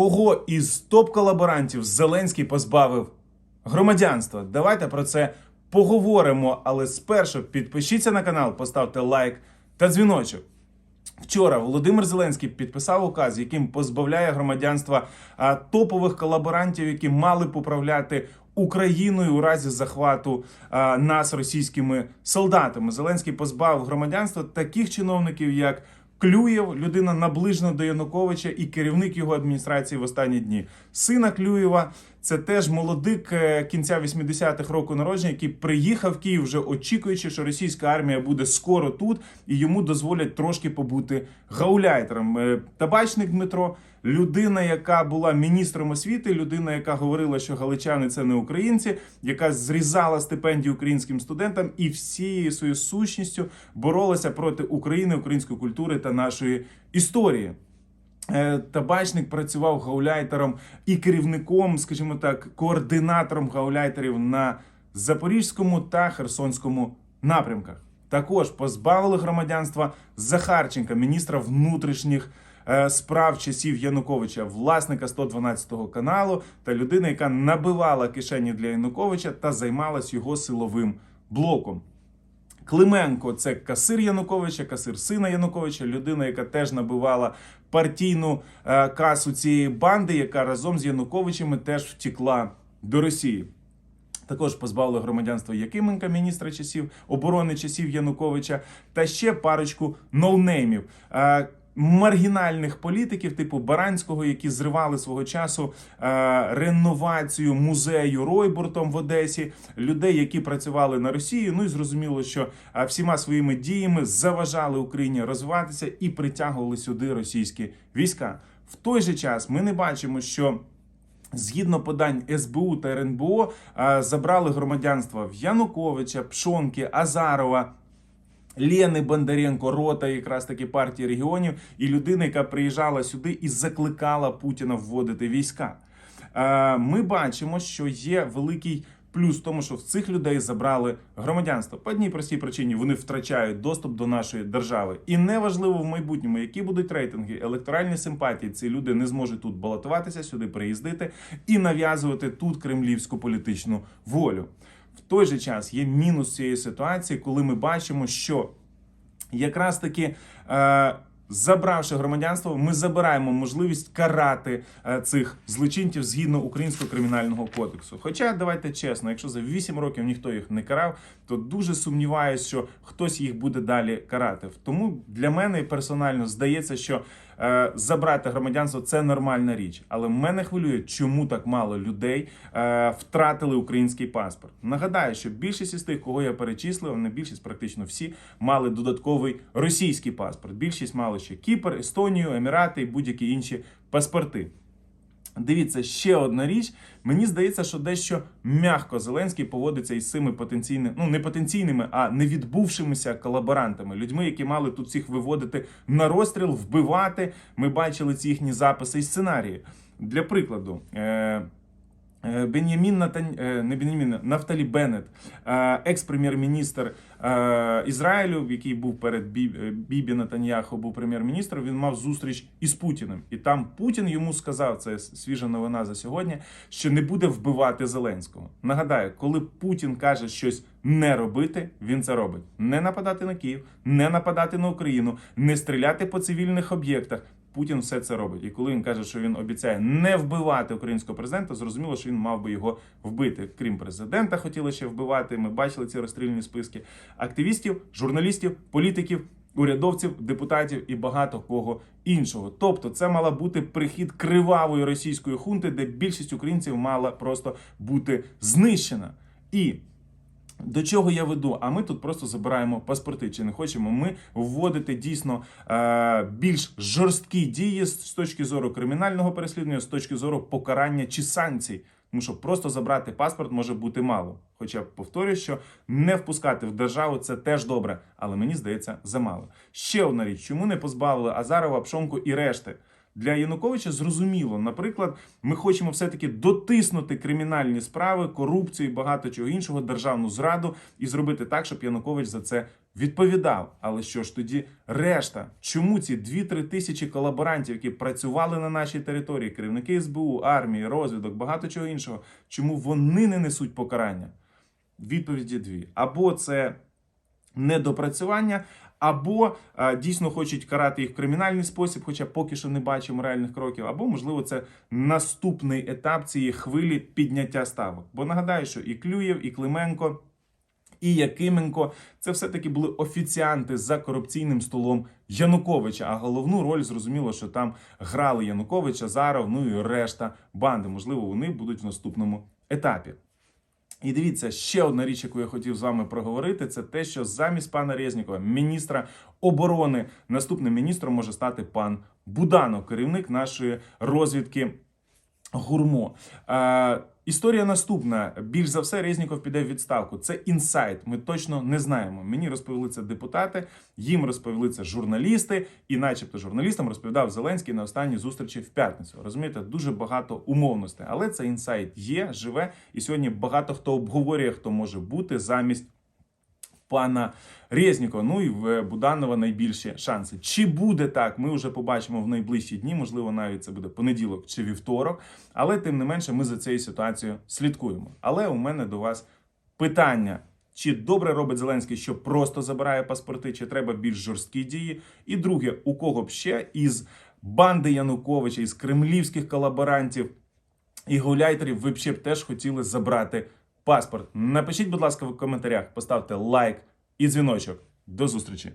Кого із топ-колаборантів Зеленський позбавив громадянства? Давайте про це поговоримо. Але спершу підпишіться на канал, поставте лайк та дзвіночок. Вчора Володимир Зеленський підписав указ, яким позбавляє громадянства топових колаборантів, які мали б управляти Україною у разі захвату нас російськими солдатами. Зеленський позбавив громадянства таких чиновників, як Клюєв, людина наближена до Януковича і керівник його адміністрації в останні дні. Сина Клюєва це теж молодик е, кінця 80-х року народження, який приїхав в Київ, вже очікуючи, що російська армія буде скоро тут, і йому дозволять трошки побути гауляйтером. Е, Табачник Дмитро, людина, яка була міністром освіти, людина, яка говорила, що галичани це не українці, яка зрізала стипендії українським студентам і всією своєю сущністю боролася проти України, української культури та нашої історії. Е, Табачник працював гауляйтером і керівником, скажімо так, координатором гауляйтерів на Запорізькому та Херсонському напрямках. Також позбавили громадянства Захарченка, міністра внутрішніх е, справ часів Януковича, власника 112-го каналу та людина, яка набивала кишені для Януковича та займалась його силовим блоком. Клименко це касир Януковича, касир сина Януковича, людина, яка теж набивала партійну е, касу цієї банди, яка разом з Януковичами теж втекла до Росії. Також позбавили громадянства Якименка, міністра часів оборони часів Януковича, та ще парочку ноунеймів. Маргінальних політиків, типу Баранського, які зривали свого часу е, реновацію музею Ройбуртом в Одесі, людей, які працювали на Росію. Ну і зрозуміло, що е, всіма своїми діями заважали Україні розвиватися і притягували сюди російські війська. В той же час ми не бачимо, що Згідно подань СБУ та РНБО е, забрали громадянства в Януковича, Пшонки, Азарова. Лєни Бондаренко, рота якраз таки партії регіонів, і людина, яка приїжджала сюди і закликала Путіна вводити війська. Е, Ми бачимо, що є великий плюс тому, що в цих людей забрали громадянство. По одній простій причині вони втрачають доступ до нашої держави. І неважливо в майбутньому, які будуть рейтинги, електоральні симпатії. Ці люди не зможуть тут балотуватися, сюди приїздити і нав'язувати тут кремлівську політичну волю. В той же час є мінус цієї ситуації, коли ми бачимо, що якраз таки. Е, Забравши громадянство, ми забираємо можливість карати е, цих злочинців згідно українського кримінального кодексу. Хоча давайте чесно, якщо за 8 років ніхто їх не карав, то дуже сумніваюся, що хтось їх буде далі карати. Тому для мене персонально здається, що забрати громадянство це нормальна річ. Але мене хвилює, чому так мало людей е, втратили український паспорт. Нагадаю, що більшість із тих, кого я перечислив, не більшість, практично всі, мали додатковий російський паспорт. Більшість мали ще Кіпр, Естонію, Емірати і будь-які інші паспорти. Дивіться, ще одна річ. Мені здається, що дещо м'яко Зеленський поводиться із цими потенційними, ну не потенційними, а не відбувшимися колаборантами, людьми, які мали тут всіх виводити на розстріл, вбивати. Ми бачили ці їхні записи і сценарії. Для прикладу. Е- Бенямін Натан... е, не Бенямін, Нафталі Беннет, е, екс-прем'єр-міністр е, Ізраїлю, який був перед Бі- е, Бібі Натаньяху, був прем'єр-міністром. Він мав зустріч із Путіним, і там Путін йому сказав, це свіжа новина за сьогодні, що не буде вбивати Зеленського. Нагадаю, коли Путін каже щось не робити, він це робить: не нападати на Київ, не нападати на Україну, не стріляти по цивільних об'єктах. Путін все це робить. І коли він каже, що він обіцяє не вбивати українського президента, зрозуміло, що він мав би його вбити. Крім президента, хотіли ще вбивати. Ми бачили ці розстрільні списки активістів, журналістів, політиків. Урядовців, депутатів і багато кого іншого. Тобто, це мала бути прихід кривавої російської хунти, де більшість українців мала просто бути знищена. І до чого я веду? А ми тут просто забираємо паспорти. Чи не хочемо ми вводити дійсно е, більш жорсткі дії з точки зору кримінального переслідування, з точки зору покарання чи санкцій? Тому що просто забрати паспорт може бути мало. Хоча повторюю, що не впускати в державу це теж добре, але мені здається замало. Ще одна річ, чому не позбавили Азарова, Пшонку і решти? Для Януковича зрозуміло, наприклад, ми хочемо все-таки дотиснути кримінальні справи, корупцію і багато чого іншого, державну зраду і зробити так, щоб Янукович за це відповідав. Але що ж тоді решта? Чому ці 2-3 тисячі колаборантів, які працювали на нашій території, керівники СБУ, армії, розвідок, багато чого іншого, чому вони не несуть покарання? Відповіді дві: або це недопрацювання, або а, дійсно хочуть карати їх в кримінальний спосіб, хоча поки що не бачимо реальних кроків, або можливо це наступний етап цієї хвилі підняття ставок. Бо нагадаю, що і Клюєв, і Клименко. І Якименко це все-таки були офіціанти за корупційним столом Януковича. А головну роль зрозуміло, що там грали Янукович, Азаров, ну і решта банди. Можливо, вони будуть в наступному етапі. І дивіться, ще одна річ, яку я хотів з вами проговорити, це те, що замість пана Резнікова, міністра оборони, наступним міністром може стати пан Буданов, керівник нашої розвідки. Гурмо. Історія наступна. Більш за все, Резніков піде в відставку. Це інсайт. Ми точно не знаємо. Мені розповіли це депутати, їм розповіли це журналісти, і, начебто, журналістам розповідав Зеленський на останній зустрічі в п'ятницю. Розумієте, дуже багато умовностей, але це інсайт є, живе, і сьогодні багато хто обговорює, хто може бути замість пана Резнікова. Ну і в Буданова найбільші шанси. Чи буде так? Ми вже побачимо в найближчі дні. Можливо, навіть це буде понеділок чи вівторок. Але тим не менше, ми за цією ситуацією слідкуємо. Але у мене до вас питання. Чи добре робить Зеленський, що просто забирає паспорти, чи треба більш жорсткі дії? І друге, у кого б ще із банди Януковича, із кремлівських колаборантів і гуляйтерів ви б ще б теж хотіли забрати паспорт? Напишіть, будь ласка, в коментарях, поставте лайк і дзвіночок. До зустрічі!